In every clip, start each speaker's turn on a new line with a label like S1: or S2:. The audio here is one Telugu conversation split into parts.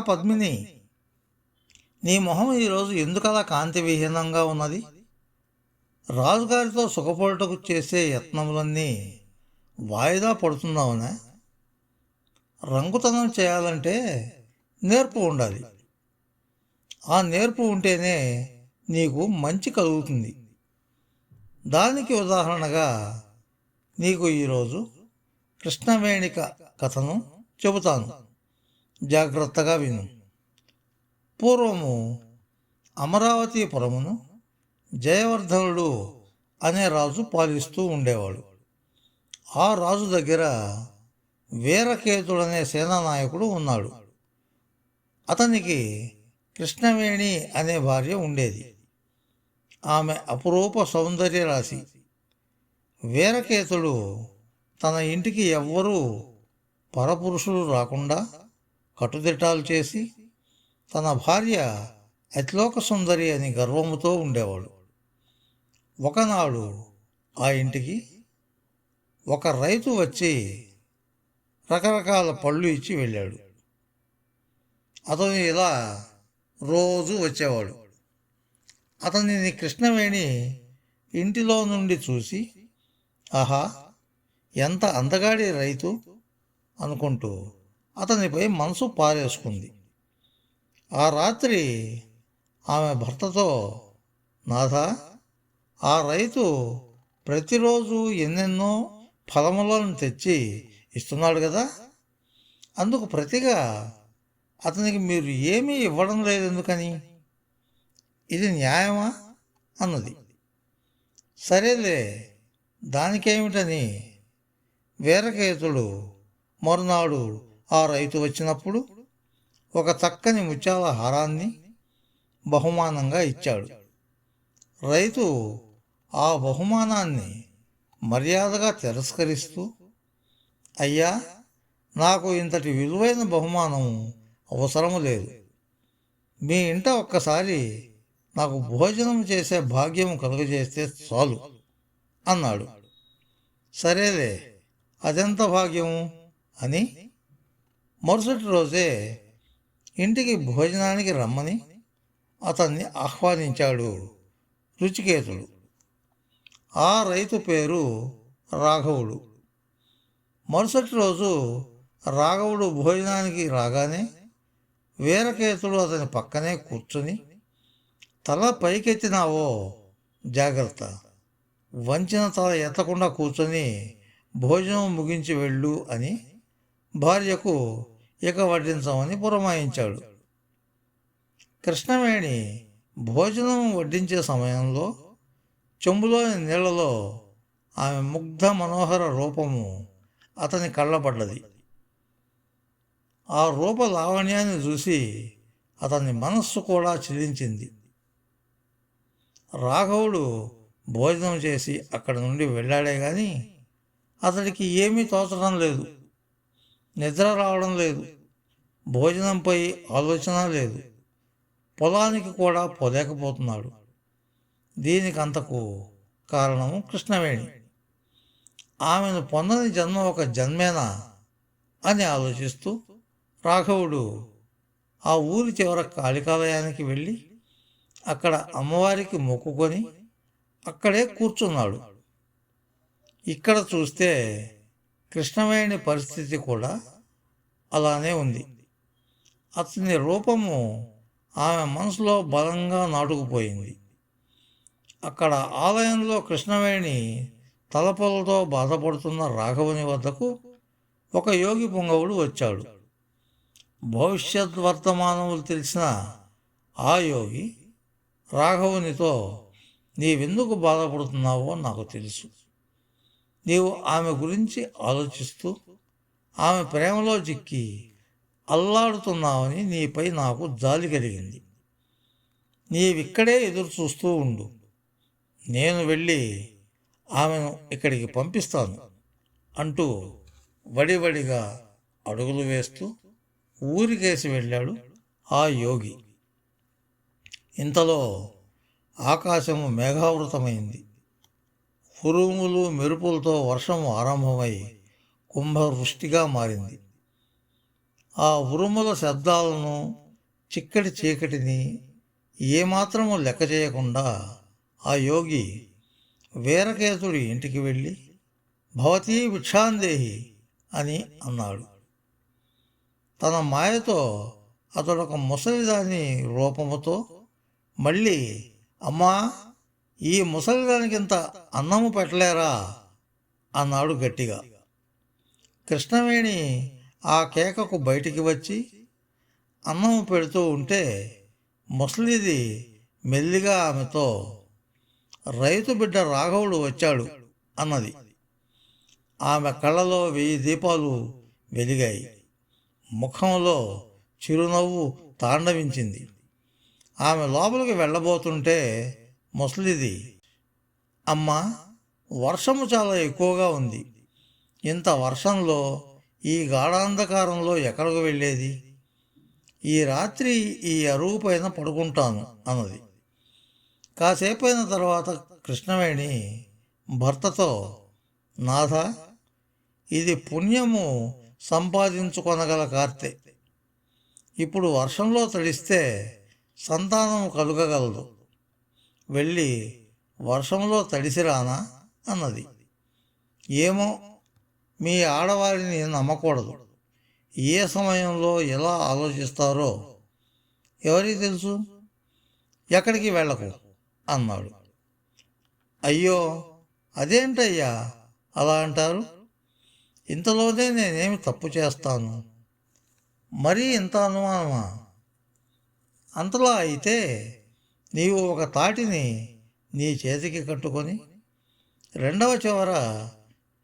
S1: పద్మిని నీ మొహం ఈరోజు ఎందుకలా కాంతి విహీనంగా ఉన్నది? రాజుగారితో సుఖపడుటకు చేసే యత్నములన్నీ వాయిదా పడుతున్నావునా? రంగుతనం చేయాలంటే నేర్పు ఉండాలి. ఆ నేర్పు ఉంటేనే నీకు మంచి కలుగుతుంది. దానికి ఉదాహరణగా నీకు ఈరోజు కృష్ణవేణిక కథను చెబుతాను. జాగ్రత్తగా విను. పూర్వము అమరావతిపురమును జయవర్ధనుడు అనే రాజు పాలిస్తూ ఉండేవాడు. ఆ రాజు దగ్గర వీరకేతుడనే సేనానాయకుడు ఉన్నాడు. అతనికి కృష్ణవేణి అనే భార్య ఉండేది. ఆమె అపురూప సౌందర్య రాశి. వీరకేతుడు తన ఇంటికి ఎవ్వరూ పరపురుషులు రాకుండా కట్టుదిట్టాలు చేసి తన భార్య అతిలోక సుందరి అని గర్వముతో ఉండేవాడు. ఒకనాడు ఆ ఇంటికి ఒక రైతు వచ్చి రకరకాల పళ్ళు ఇచ్చి వెళ్ళాడు. అతను ఇలా రోజు వచ్చేవాడు. అతనిని కృష్ణవేణి ఇంటిలో నుండి చూసి ఆహా ఎంత అందగాడి రైతు అనుకుంటూ అతనిపై మనసు పారేసుకుంది. ఆ రాత్రి ఆమె భర్తతో నాథా ఆ రైతు ప్రతిరోజు ఎన్నెన్నో ఫలములను తెచ్చి ఇస్తున్నాడు కదా అందుకు ప్రతిగా అతనికి మీరు ఏమీ ఇవ్వడం లేదు ఎందుకని? ఇది న్యాయమా? అన్నది. సరేలే దానికేమిటని? వీరకేతుడు మరునాడు ఆ రైతు వచ్చినప్పుడు ఒక చక్కని ముత్యాల హారాన్ని బహుమానంగా ఇచ్చాడు. రైతు ఆ బహుమానాన్ని మర్యాదగా తిరస్కరిస్తూ అయ్యా నాకు ఇంతటి విలువైన బహుమానం అవసరము లేదు. మీ ఇంట ఒక్కసారి నాకు భోజనం చేసే భాగ్యం కలుగజేస్తే చాలు అన్నాడు. సరేలే అదెంత భాగ్యము? అని మరుసటి రోజే ఇంటికి భోజనానికి రమ్మని అతన్ని ఆహ్వానించాడు రుచికేతుడు. ఆ రైతు పేరు రాఘవుడు. మరుసటి రోజు రాఘవుడు భోజనానికి రాగానే వీరకేతుడు అతని పక్కనే కూర్చుని తల పైకెత్తినావో జాగ్రత్త. వంచిన తల ఎత్తకుండా కూర్చొని భోజనం ముగించి వెళ్ళు అని భార్యకు ఇక వడ్డించమని పురమాయించాడు. కృష్ణవేణి భోజనం వడ్డించే సమయంలో చెంబులోని నీళ్ళలో ఆమె ముగ్ధ మనోహర రూపము అతని కళ్ళబడ్డది ఆ రూప లావణ్యాన్ని చూసి అతని మనస్సు కూడా చెల్లించింది రాఘవుడు భోజనం చేసి అక్కడి నుండి వెళ్ళాడే కానీ అతడికి ఏమీ తోచడం లేదు. నిద్ర రావడం లేదు. భోజనంపై ఆలోచన లేదు. పొలానికి కూడా పోలేకపోతున్నాడు. దీనికంతకు కారణము కృష్ణవేణి. ఆమెను పొందని జన్మ ఒక జన్మేనా అని ఆలోచిస్తూ రాఘవుడు ఆ ఊరి చివర కాళికాలయానికి వెళ్ళి అక్కడ అమ్మవారికి మొక్కుకొని అక్కడే కూర్చున్నాడు. ఇక్కడ చూస్తే కృష్ణవేణి పరిస్థితి కూడా అలానే ఉంది. అతని రూపము ఆమె మనసులో బలంగా నాటుకుపోయింది. అక్కడ ఆలయంలో కృష్ణవేణి తలపలతో బాధపడుతున్న రాఘవుని వద్దకు ఒక యోగి పొంగవుడు వచ్చాడు. భవిష్యత్ వర్తమానములు తెలిసిన ఆ యోగి రాఘవునితో నీవెందుకు బాధపడుతున్నావో నాకు తెలుసు. నీవు ఆమె గురించి ఆలోచిస్తూ ఆమె ప్రేమలో చిక్కి అల్లాడుతున్నావని నీపై నాకు జాలి కలిగింది. నీవిక్కడే ఎదురు చూస్తూ ఉండు. నేను వెళ్ళి ఆమెను ఇక్కడికి పంపిస్తాను అంటూ వడివడిగా అడుగులు వేస్తూ ఊరికేసి వెళ్ళాడు ఆ యోగి. ఇంతలో ఆకాశము మేఘావృతమైంది. ఉరుములు మెరుపులతో వర్షం ఆరంభమై కుంభవృష్టిగా మారింది. ఆ ఉరుముల శబ్దాలను చిక్కటి చీకటిని ఏమాత్రము లెక్క చేయకుండా ఆ యోగి వీరకేతుడి ఇంటికి వెళ్ళి భవతీ భిక్షాందేహి అని అన్నాడు. తన మాయతో అతడు ఒక ముసలిదాని రూపముతో మళ్ళీ అమ్మా ఈ ముసలిదానికి ఇంత అన్నము పెట్టలేరా? అన్నాడు గట్టిగా. కృష్ణవేణి ఆ కేకకు బయటికి వచ్చి అన్నం పెడుతూ ఉంటే ముసలిది మెల్లిగా ఆమెతో రైతు బిడ్డ రాఘవుడు వచ్చాడు అన్నది. ఆమె కళ్ళలో వెయ్యి దీపాలు వెలిగాయి. ముఖంలో చిరునవ్వు తాండవించింది. ఆమె లోపలికి వెళ్ళబోతుంటే ముసలిది. అమ్మా వర్షము చాలా ఎక్కువగా ఉంది. ఇంత వర్షంలో ఈ గాఢాంధకారంలో ఎక్కడికి వెళ్ళేది? ఈ రాత్రి ఈ అరువు పైన పడుకుంటాను అన్నది. కాసేపు అయిన తర్వాత కృష్ణవేణి భర్తతో నాథ ఇది పుణ్యము సంపాదించుకొనగల కార్తె. ఇప్పుడు వర్షంలో తడిస్తే సంతానం కలుగగలదు. వెళ్ళి వర్షంలో తడిసిరానా అన్నది. ఏమో మీ ఆడవారిని నమ్మకూడదు. ఏ సమయంలో ఎలా ఆలోచిస్తారో ఎవరికి తెలుసు? ఎక్కడికి వెళ్ళకు అన్నాడు. అయ్యో అదేంటయ్యా అలా అంటారు? ఇంతలోనే నేనేమి తప్పు చేస్తాను? మరీ ఇంత అనుమానమా? అంతలా అయితే నీవు ఒక తాటిని నీ చేతికి కట్టుకొని రెండవ చివర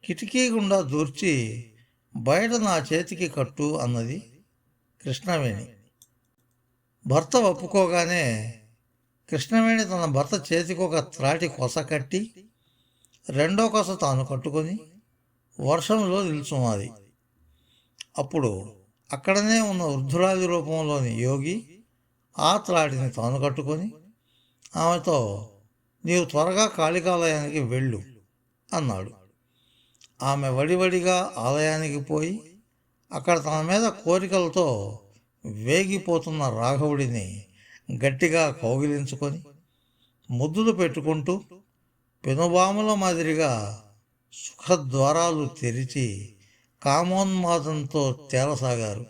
S1: కిటికీ గుండా దూర్చి బయట నా చేతికి కట్టు అన్నది కృష్ణవేణి. భర్త ఒప్పుకోగానే కృష్ణవేణి తన భర్త చేతికి ఒక త్రాటి కొస కట్టి రెండో కొస తాను కట్టుకొని వర్షంలో నిల్చున్నది. అప్పుడు అక్కడనే ఉన్న వృద్ధురాది రూపంలోని యోగి ఆ త్రాటిని తాను కట్టుకొని ఆమెతో నీవు త్వరగా కాళికాలయానికి వెళ్ళు అన్నాడు. ఆమె వడివడిగా ఆలయానికి పోయి అక్కడ తన మీద కోరికలతో వేగిపోతున్న రాఘవుడిని గట్టిగా కౌగిలించుకొని ముద్దులు పెట్టుకుంటూ పెనుబాముల మాదిరిగా సుఖద్వారాలు తెరిచి కామోన్మాదంతో తేలసాగారు.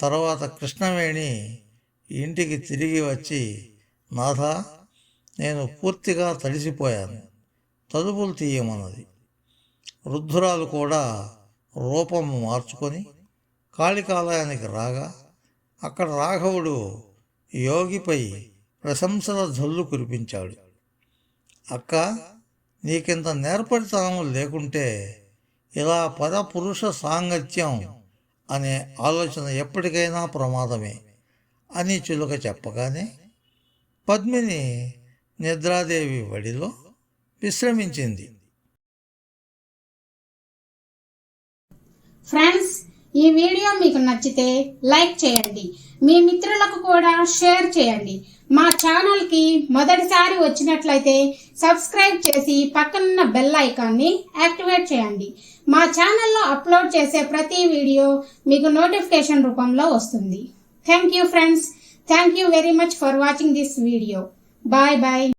S1: తర్వాత కృష్ణవేణి ఇంటికి తిరిగి వచ్చి నాథ నేను పూర్తిగా తడిసిపోయాను. తలుపులు తీయమన్నది. వృద్ధురాలు కూడా రూపము మార్చుకొని కాళికాలయానికి రాగా అక్కడ రాఘవుడు యోగిపై ప్రశంసల జల్లు కురిపించాడు. అక్క నీకింత నేర్పరితనం లేకుంటే ఇలా పరపురుష సాంగత్యం అనే ఆలోచన ఎప్పటికైనా ప్రమాదమే అని చిలుక చెప్పగానే పద్మిని నిద్రాదేవి వడిలో విశ్రమించింది.
S2: ఫ్రెండ్స్ ఈ వీడియో మీకు నచ్చితే లైక్ చేయండి. మీ మిత్రులకు కూడా షేర్ చేయండి. మా ఛానల్కి మొదటిసారి వచ్చినట్లయితే సబ్స్క్రైబ్ చేసి పక్కనున్న బెల్ ఐకాన్ని యాక్టివేట్ చేయండి. మా ఛానల్లో అప్లోడ్ చేసే ప్రతి వీడియో మీకు నోటిఫికేషన్ రూపంలో వస్తుంది. Thank you friends. Thank you very much for watching this video. Bye bye.